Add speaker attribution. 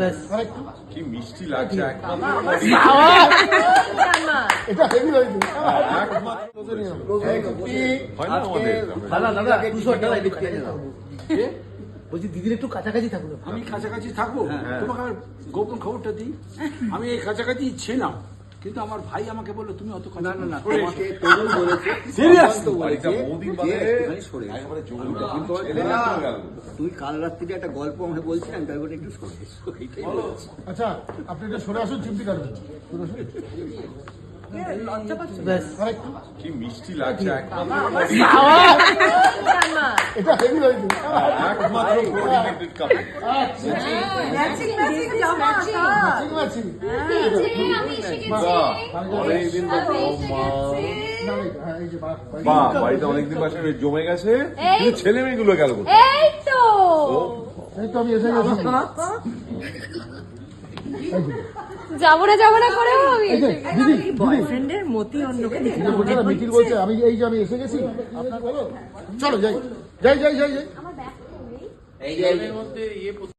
Speaker 1: ব্যাস
Speaker 2: কি মিষ্টি লাগছে
Speaker 3: এটা হেভি হয়েছে
Speaker 2: হয় না আমাদের?
Speaker 1: দাদা দাদা দুশো টাকা একটু কাছাকাছি থাকুন। বলছি দিদির একটু কাছাকাছি থাকুন
Speaker 4: আমি কাছাকাছি থাকব? তোমাকে গোপন খবরটা দিই? আমি এই কাছাকাছি ছিলাম। কিন্তু আমার ভাই আমাকে বলল তুমি অত না না না
Speaker 5: তোমাকে তরুণ বলেছে? তো বলেছে।
Speaker 2: একেবারে
Speaker 5: তুই কাল রাত্রিতে একটা গল্প আমাকে বলছিলাম তাই বলে একটু সরে এসো।
Speaker 3: আচ্ছা আপনি একটু সরে আসুন চিমটি কাটবেন
Speaker 1: ব্যাস।
Speaker 2: কি মিষ্টি লাগছে
Speaker 3: এটা
Speaker 2: একমাত্র অনেকদিন
Speaker 3: হ্যাঁ,
Speaker 2: বাড়িতে অনেকদিন পাশে জমে গেছে ছেলে মেয়েগুলো গেল কোথায়?
Speaker 6: এই তো।
Speaker 3: এই তো আমি এসে গেছি।
Speaker 6: যাব না যাব না করেও আমি।
Speaker 3: এই যে, দিদি দিদি।
Speaker 6: বয়ফ্রেন্ডের মতি অন্যকে দেখে
Speaker 3: এই যে বলছে না, মিটির বলছে আমি এই যে আমি এসে গেছি আপনার চলো যাই যাই যাই যাই যাই।
Speaker 5: এই যে-